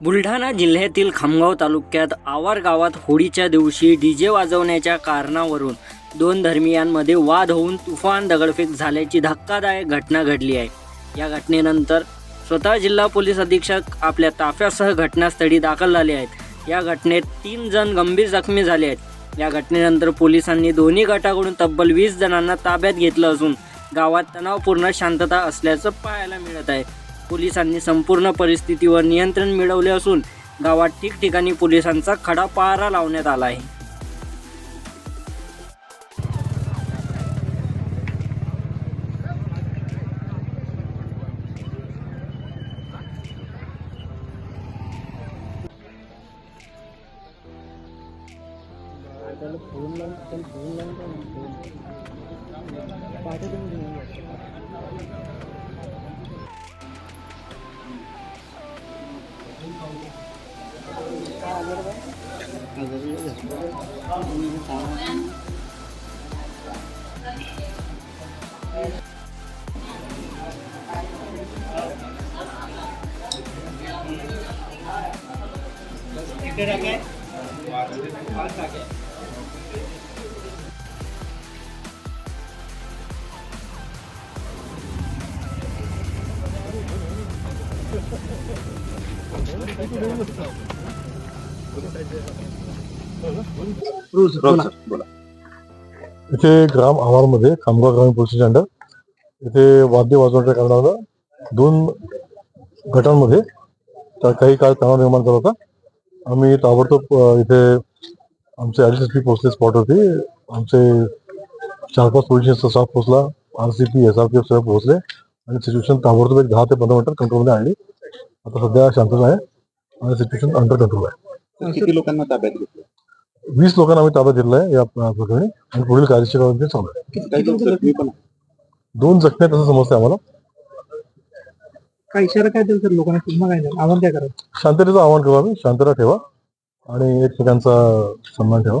बुलढाणा जिल्ह्यातील खामगाव तालुक्यात आवार गावात होळीच्या दिवशी डीजे वाजवण्याच्या कारणावरून दोन धर्मियांमध्ये वाद होऊन तुफान दगडफेक झाल्याची धक्कादायक घटना घडली आहे. या घटनेनंतर स्वतः जिल्हा पोलीस अधीक्षक आपल्या ताफ्यासह घटनास्थळी दाखल झाले आहेत. या घटनेत तीन जण गंभीर जखमी झाले आहेत. या घटनेनंतर पोलिसांनी दोन्ही गटाकडून तब्बल वीस जणांना ताब्यात घेतलं असून गावात तणावपूर्ण शांतता असल्याचं पाहायला मिळत आहे. पोलिसांनी संपूर्ण परिस्थितीवर नियंत्रण मिळवले असून गावात ठिकठिकाणी पोलिसांचा खडा पहारा लावण्यात आला आहे. রাখে থাকে Thank you very much. इथे ग्राम आवारमध्ये खामगाव ग्रामीण पोलीस अंडर इथे वाद्य वाजवण्याच्या कारणानं दोन गटांमध्ये तर काही काळ तणाव निर्माण झाला होता. आम्ही ताबडतोब इथे आमचे आर एस पी पोहोचले स्पॉटवरती. आमचे चार पाच पोलीस स्टाफ पोहोचला. R C P S R P F सगळे पोहोचले. आणि सिच्युएशन ताबडतोब एक दहा ते पंधरा मिनिटात कंट्रोलमध्ये आणली. आता सध्या शांतता आहे. आणि सिच्युएशन अंडर कंट्रोल आहे. किती लोकांना ताब्यात घेतलं वीस लोकांना आम्ही ताब्यात घेतलं आहे या प्रकरणी. आणि पुढील कार्यक्षेत्र कारवाई चालू आहे. काही लोक जखमी पण आहेत. दोन जखमी आहेत असं समजतंय आम्हाला. काय इशारा काय देईल सर लोकांना? पुन्हा काय नाही. आव्हान काय करायचं? शांततेचं आवाहन करू आम्ही शांतता ठेवा. आणि एकमेकांचा सन्मान ठेवा.